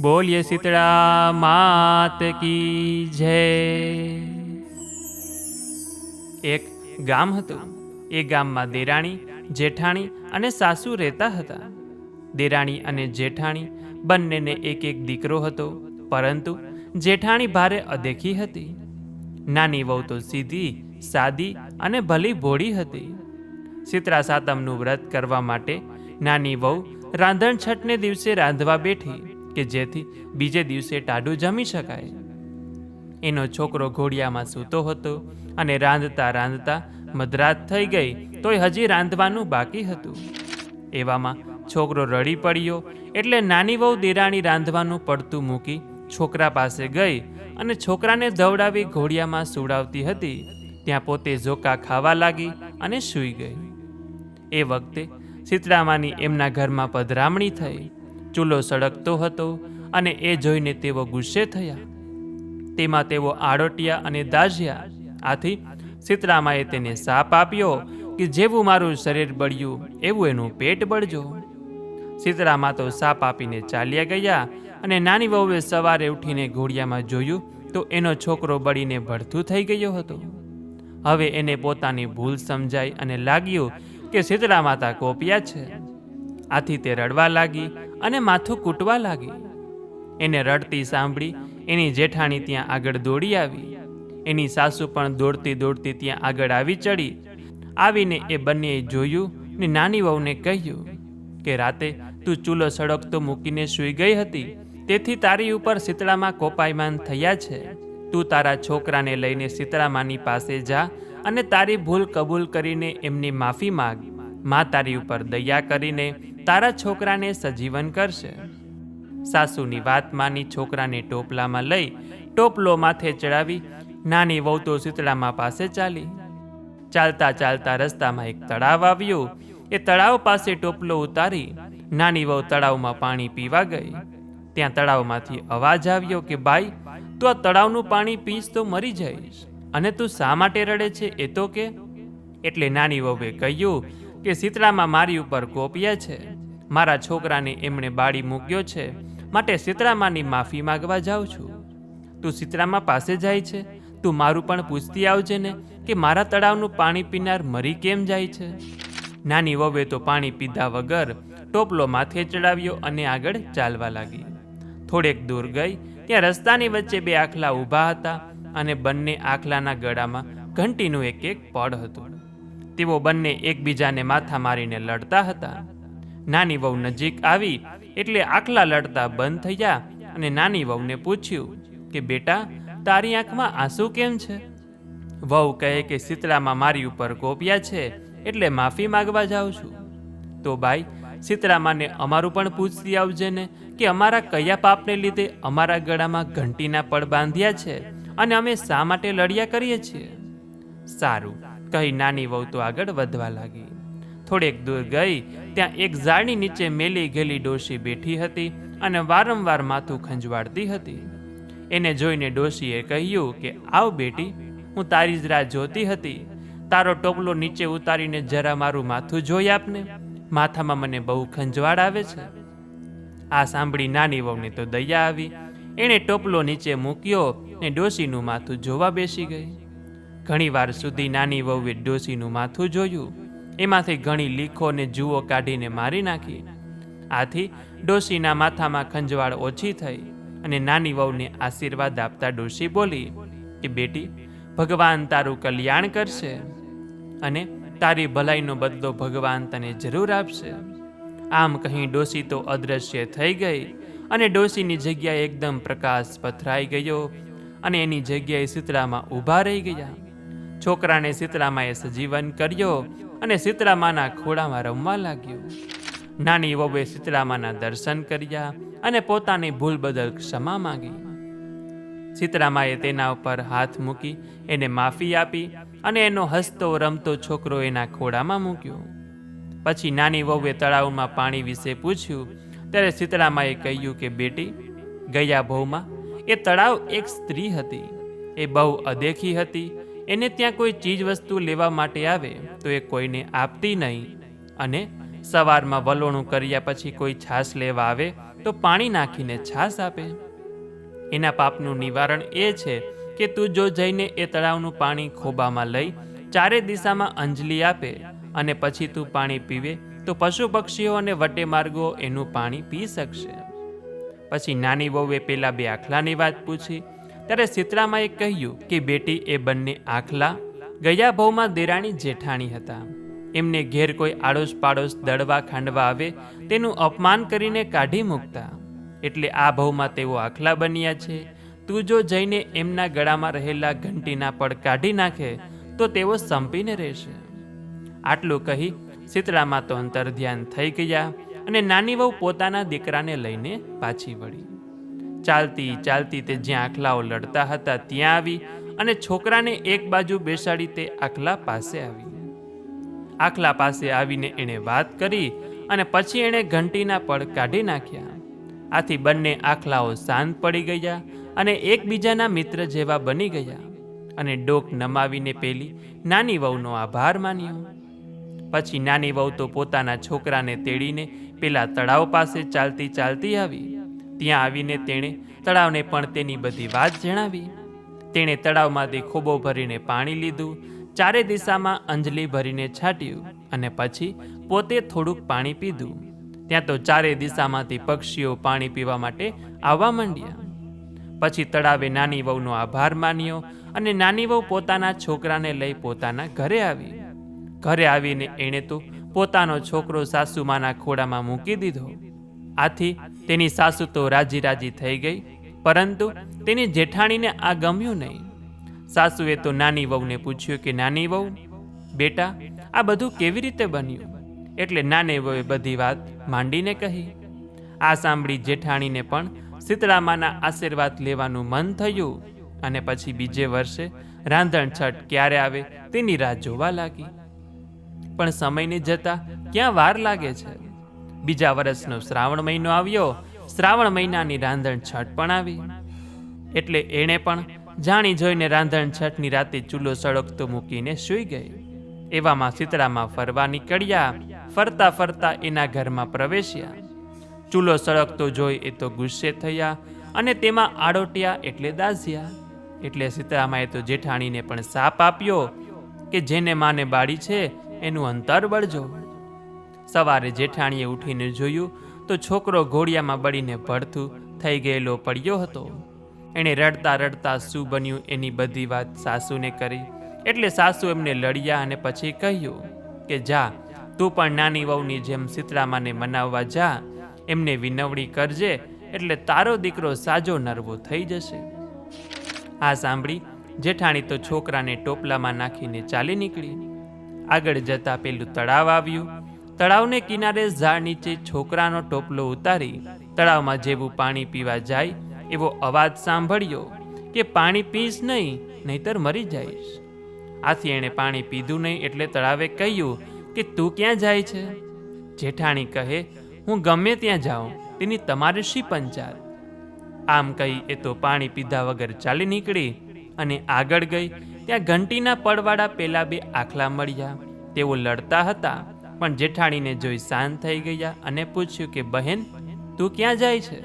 બોલીએ શીતળા માત કી જય. એક ગામ હતું. એ ગામમાં દેરાણી, જેઠાણી અને સાસુ રહેતા હતા. દેરાણી અને જેઠાણી બંનેને એક એક દીકરો હતો, પરંતુ જેઠાણી ભારે અદેખી હતી. નાની વહુ તો સીધી, સાદી અને ભલી ભોળી હતી. શીતળા સાતમનું વ્રત કરવા માટે નાની વહુ રાંધણ છઠને દિવસે રાંધવા બેઠી. કે જેથી બીજે દિવસે ટાઢું જમી શકાય. એનો છોકરો ઘોડિયામાં સૂતો હતો અને રાંધતા રાંધતા મધરાત થઈ ગઈ, તોય હજી રાંધવાનું બાકી હતું. એવામાં છોકરો રડી પડ્યો એટલે નાની વહુ દેરાણી રાંધવાનું પડતું મૂકી છોકરા પાસે ગઈ અને છોકરાને દવડાવી ઘોડિયામાં સુડાવતી હતી. ત્યાં પોતે ઝોકા ખાવા લાગી અને સૂઈ ગઈ. એ વખતે શીતળામાની એમના ઘરમાં પધરામણી થઈ. ચૂલો સળગતો હતો અને એ જોઈને તેઓ ગુસ્સે થયા. તેમાં તેઓ આડોટિયા અને દાઝ્યા, આથી સીતરામાએ તેને સાપ આપ્યો કે જેવું મારું શરીર બળ્યું, એવું એનું પેટ બળજો. સીતરામા તો સાપ આપીને ચાલ્યા ગયા અને નાની વહુએ સવારે ઉઠીને ઘોડિયામાં જોયું તો એનો છોકરો બળીને ભડથું થઈ ગયો હતો. હવે એને પોતાની ભૂલ સમજાઈ અને લાગ્યું કે શીતળા માતા કોપિયા છે. આથી તે રડવા લાગી અને માથું કૂટવા લાગી. એને રડતી સાંભળી એની જેઠાણી ત્યાં આગળ દોડી આવી. એની સાસુ પણ દોડતી દોડતી ત્યાં આગળ આવી ચડી. આવીને એ બંનેએ જોયું ને નાની વહુને કહ્યું કે, રાતે તું ચૂલો સળગતો મૂકીને સૂઈ ગઈ હતી. તેથી તારી ઉપર શીતળામાં કોપાયમાન થયા છે. તું તારા છોકરાને લઈને શીતળામાની પાસે જા અને તારી ભૂલ કબૂલ કરીને એમની માફી માગ. મા તારી ઉપર દયા કરીને તારા છોકરાને સજીવન કરશે. સાસુની વાત માની છોકરાને ટોપલામાં લઈ ટોપલો માથે ચડાવી નાની વહુ તો શીતળામાં પાસે ચાલી. ચાલતા ચાલતા રસ્તામાં એક તળાવ આવ્યું. એ તળાવ પાસે ટોપલો ઉતારી નાની વહુ તળાવમાં પાણી પીવા ગઈ. ત્યાં તળાવમાંથી અવાજ આવ્યો કે બાઈ તું આ તળાવનું પાણી પીશ તો મરી જઈશ. અને તું શા માટે રડે છે એ તો કે? એટલે નાની વહુએ કહ્યું કે શીતળામાં મારી ઉપર કોપિયા છે. મારા છોકરાને એમણે બાળી મૂક્યો છે. માટે શીતળામાની માફી માગવા જાઉં છું. તું શીતળામાં પાસે જાય છે. તું મારું પણ પૂછતી આવજે ને કે મારા તળાવનું પાણી પીનાર મરી કેમ જાય છે? નાની વવે તો પાણી પીધા વગર ટોપલો માથે ચડાવ્યો અને આગળ ચાલવા લાગી. થોડેક દૂર ગઈ, ત્યાં રસ્તાની વચ્ચે બે આખલા ઊભા હતા અને બંને આખલાના ગળામાં ઘંટીનું એક એક પડ હતું. તેઓ બંને એકબીજાને માથા મારીને લડતા હતા. નાની વહુ નજીક આવી એટલે આખલા લડતા બંધ થયા અને નાની વહુને પૂછ્યું કે, બેટા, તારી આંખમાં આંસુ કેમ છે? વહુ કહે કે શીતળામાં મારી ઉપર કોપિયા છે એટલે માફી માગવા જાઉં છું. તો બાઈ શીતળામાને અમારું પણ પૂછતી આવજે ને કે અમારા કયા પાપને લીધે અમારા ગળામાં ઘંટીના પડ બાંધ્યા છે અને અમે શા માટે લડ્યા કરીએ છીએ? સારું કહી નાની વહુ તો આગળ વધવા લાગી. થોડેક દૂર ગઈ, ત્યાં એક ઝાડની નીચે મેલી ગેલી ડોશી બેઠી હતી અને વારંવાર માથું ખંજવાળતી હતી. એને જોઈને ડોશીએ કહ્યું કે, આવ બેટી, હું તારી જ રાહ જોતી હતી. તારો ટોપલો નીચે ઉતારીને જરા મારું માથું જોઈ આપને. માથામાં મને બહુ ખંજવાળ આવે છે. આ સાંભળી નાની વહુને તો દયા આવી. એણે ટોપલો નીચે મૂક્યો ને ડોશીનું માથું જોવા બેસી ગઈ. ઘણીવાર સુધી નાની વહુએ ડોસીનું માથું જોયું. એમાંથી ઘણી લીખો ને જુઓ કાઢીને મારી નાખી. આથી ડોસીના માથામાં ખંજવાળ ઓછી થઈ અને નાની વહુને આશીર્વાદ આપતા ડોસી બોલી કે બેટી, ભગવાન તારું કલ્યાણ કરશે અને તારી ભલાઈનો બદલો ભગવાન તને જરૂર આપશે. આમ કહી ડોસી તો અદૃશ્ય થઈ ગઈ અને ડોસીની જગ્યાએ એકદમ પ્રકાશ પથરાઈ ગયો અને એની જગ્યાએ શીતળામાં ઊભા રહી ગયા. છોકરાને શીતળામાએ સજીવન કર્યો અને શીતળામાના ખોળામાં રમવા લાગ્યો. નાની વહુએ શીતળામાના દર્શન કર્યા અને પોતાની ભૂલ બદલ ક્ષમા માંગી. સીતરામાએ તેના ઉપર હાથ મૂકી એને માફી આપી અને એનો હસતો રમતો છોકરો એના ખોળામાં મૂક્યો. પછી નાની વહુએ તળાવમાં પાણી વિશે પૂછ્યું, ત્યારે સીતરામાએ કહ્યું કે, બેટી, ગયા ભવમાં એ તળાવ એક સ્ત્રી હતી. એ બહુ અદેખી હતી એને ત્યાં કોઈ ચીજ વસ્તુ લેવા માટે આવે તો એ કોઈને આપતી નહીં. અને સવારમાં વલોણું કર્યા પછી કોઈ છાશ લેવા આવે તો પાણી નાખીને છાશ આપે. એના પાપનું નિવારણ એ છે કે તું જો જઈને એ તળાવનું પાણી ખોબામાં લઈ ચારે દિશામાં અંજલિ આપે અને પછી તું પાણી પીવે તો પશુ પક્ષીઓ અને વટે માર્ગો એનું પાણી પી શકશે. પછી નાની વહુએ પેલા બે આખલાની વાત પૂછી ત્યારે શીતળામાએ કહ્યું કે બેટી એ બંને આખલા ગયા ભાવમાં દેરાણી જેઠાણી હતા. એમને ઘેર કોઈ આડોશ પાડોશ દળવા ખાંડવા આવે તેનું અપમાન કરીને કાઢી મૂકતા. એટલે આ ભાવમાં તેઓ આખલા બન્યા છે. તું જો જઈને એમના ગળામાં રહેલા ઘંટીના પડ કાઢી નાખે તો તેઓ સંપીને રહેશે. આટલું કહી શીતળામાં તો અંતર ધ્યાન થઈ ગયા અને નાની વહુ પોતાના દીકરાને લઈને પાછી વળી. ચાલતી ચાલતી તે જ્યાં આખલાઓ લડતા હતા, ત્યાં આવી અને છોકરાને એક બાજુ બેસાડી તે આખલા પાસે આવી. આખલા પાસે આવીને એણે વાત કરી અને પછી એણે ઘંટીના પડ કાઢી નાખ્યા. આથી બંને આખલાઓ શાંત પડી ગયા અને એકબીજાના મિત્ર જેવા બની ગયા અને ડોક નમાવીને પેલી નાની વહુનો આભાર માન્યો. પછી નાની વહુ તો પોતાના છોકરાને તેડીને પેલા તળાવ પાસે ચાલતી ચાલતી આવી. ત્યાં આવીને તેણે તળાવને પણ તેની બધી વાત જણાવી. તેણે તળાવમાંથી ખોબો ભરીને પાણી લીધું, ચારે દિશામાં અંજલી ભરીને છાંટ્યું અને પછી પોતે થોડુંક પાણી પીધું. ત્યાં તો ચારે દિશામાંથી પક્ષીઓ પાણી પીવા માટે આવવા માંડ્યા. પછી તળાવે નાની વહુનો આભાર માન્યો અને નાની વહુ પોતાના છોકરાને લઈ પોતાના ઘરે આવી. ઘરે આવીને એણે તો પોતાનો છોકરો સાસુમાના ખોડામાં મૂકી દીધો. આથી તેની સાસુ તો રાજી રાજી થઈ ગઈ, પરંતુ તેની જેઠાણીને આ ગમ્યું નહીં. સાસુએ તો નાની વહુને પૂછ્યું કે, નાની વહુ, બેટા, આ બધું કેવી રીતે બન્યું? એટલે નાની વહુએ બધી વાત માંડીને કહી. આ સાંભળી જેઠાણીને પણ શીતળામાના આશીર્વાદ લેવાનું મન થયું અને પછી બીજે વર્ષે રાંધણ છઠ ક્યારે આવે તેની રાહ જોવા લાગી. પણ સમયને જતા ક્યાં વાર લાગે છે? બીજા વર્ષનો શ્રાવણ મહિનો આવ્યો. શ્રાવણ મહિનાની રાંધણ છઠ પણ આવી. એટલે એણે પણ જાણી જોઈને રાંધણ છઠની રાતે ચૂલો સળગતો મૂકીને સૂઈ ગઈ. એવામાં શીતળામાં ફરવા નીકળ્યા. ફરતા ફરતા એના ઘરમાં પ્રવેશ્યા. ચૂલો સળગતો જોઈ એ તો ગુસ્સે થયા અને તેમાં આડોટ્યા એટલે દાઝ્યા. એટલે સીતરામાએ તો જેઠાણીને પણ સાપ આપ્યો કે જેને માને બાળી છે એનું અંતર બળજો. સવારે જેઠાણીએ ઉઠીને જોયું તો છોકરો ઘોડિયામાં બળીને ભડથું થઈ ગયેલો પડ્યો હતો. એણે રડતા રડતા શું બન્યું એની બધી વાત સાસુને કરી. એટલે સાસુ એમને લડ્યા અને પછી કહ્યું કે, જા, તું પણ નાની વહુની જેમ શીતળામાને મનાવવા જા. એમને વિનવણી કરજે, એટલે તારો દીકરો સાજો નરવો થઈ જશે. આ સાંભળી જેઠાણી તો છોકરાને ટોપલામાં નાખીને ચાલી નીકળી. આગળ જતા પેલું તળાવ આવ્યું. તળાવને કિનારે ઝાડ નીચે છોકરાનો ટોપલો ઉતારી તળાવમાં જેવું પાણી પીવા જાય એવો અવાજ સાંભળ્યો કે પાણી પીશ નહીં, નહીતર મરી જઈશ. આથી એણે પાણી પીધું નહીં એટલે તળાવે કહ્યું કે તું ક્યાં જાય છે? જેઠાણી કહે, હું ગમે ત્યાં જાઉં, તેની તમારે શી પંચાત આમ કહી એ તો પાણી પીધા વગર ચાલી નીકળી અને આગળ ગઈ. ત્યાં ઘંટીના પડવાળા પેલા બે આખલા મળ્યા. તેઓ લડતા હતા. પણ જેઠાણીને જોઈ શાંત થઈ ગયા અને પૂછ્યું કે, બહેન, તું ક્યાં જાય છે?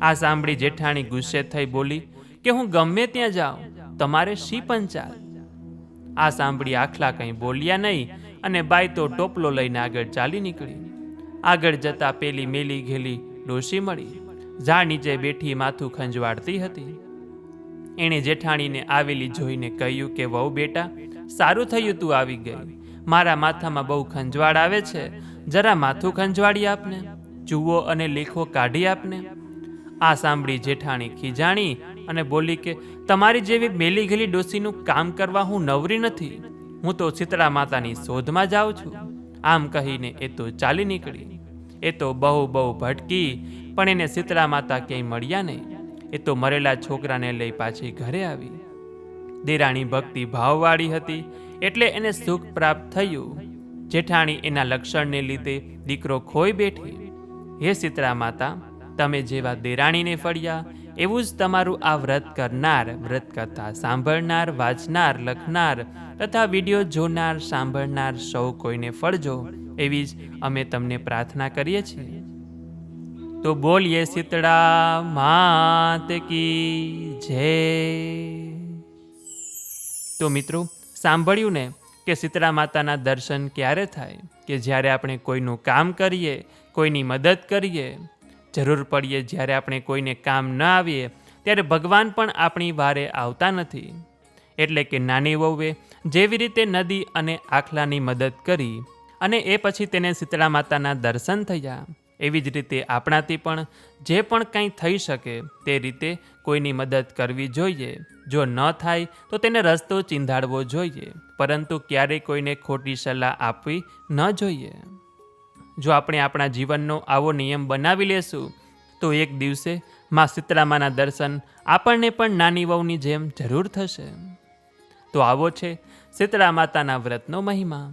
આ સાંભળી જેઠાણી ગુસ્સે થઈ બોલી કે, હું ગમે ત્યાં જાઉં, તમારે શી પંચાલ આ સાંભળી આખલા કંઈ બોલ્યા નહીં અને બાઈ તો ટોપલો લઈને આગળ ચાલી નીકળી. આગળ જતા પેલી મેલી ઘેલી ડોશી મળી, ઝાડ નીચે બેઠી માથું ખંજવાળતી હતી. એણે જેઠાણીને આવેલી જોઈને કહ્યું કે, વહુ બેટા, સારું થયું તું આવી ગઈ. મારા માથામાં બહુ ખંજવાળ આવે છે. જરા માથું ખંજવાળી આપને. જુઓ અને લેખો કાઢી આપને. આ સાંભળી જેઠાણી ખીજાણી અને બોલી કે, તમારી જેવી મેલી ડોસીનું કામ કરવા હું નવરી નથી. હું તો શીતળા માતાની શોધમાં જાઉં છું. આમ કહીને એ તો ચાલી નીકળી. એ તો બહુ બહુ ભટકી, પણ એને શીતળા માતા ક્યાંય મળ્યા નહીં. એ તો મરેલા છોકરાને લઈ પાછી ઘરે આવી. દેરાણી ભક્તિ ભાવવાળી હતી, એટલે એને સુખ પ્રાપ્ત થયું. જેઠાણી એના લક્ષણને લીધે દીકરો ખોઈ બેઠી. હે સીતરા માતા, તમે જેવા દેરાણીને ફળ્યા, એવું જ તમારું આ વ્રત કરનાર, વ્રત કથા સાંભળનાર, વાંચનાર, લખનાર તથા વીડિયો જોનાર, સાંભળનાર સૌ કોઈને ફળજો, એવી જ અમે તમને પ્રાર્થના કરીએ છીએ. તો બોલીએ, સીતળા માત કી જય. તો મિત્રો, સાંભળ્યું ને કે શીતળા માતાના દર્શન ક્યારે થાય? કે જ્યારે આપણે કોઈનું કામ કરીએ, કોઈની મદદ કરીએ, જરૂર પડીએ જ્યારે આપણે કોઈને કામ ન આવીએ, ત્યારે ભગવાન પણ આપણી વારે આવતા નથી. એટલે કે નાની વહુએ જેવી રીતે નદી અને આખલાની મદદ કરી અને એ પછી તેને શીતળા માતાના દર્શન થયા. એવી જ રીતે આપણાથી પણ જે પણ કંઈ થઈ શકે તે રીતે કોઈની મદદ કરવી જોઈએ. જો ન થાય, તો તેને રસ્તો ચીંધાડવો જોઈએ, પરંતુ ક્યારેય કોઈને ખોટી સલાહ આપવી ન જોઈએ. જો આપણે આપણા જીવનનો આવો નિયમ બનાવી લેશું, તો એક દિવસે માં શીતળામાના દર્શન આપણને પણ નાની વહુની જેમ જરૂર થશે. તો આવો છે શીતળા માતાના વ્રતનો મહિમા.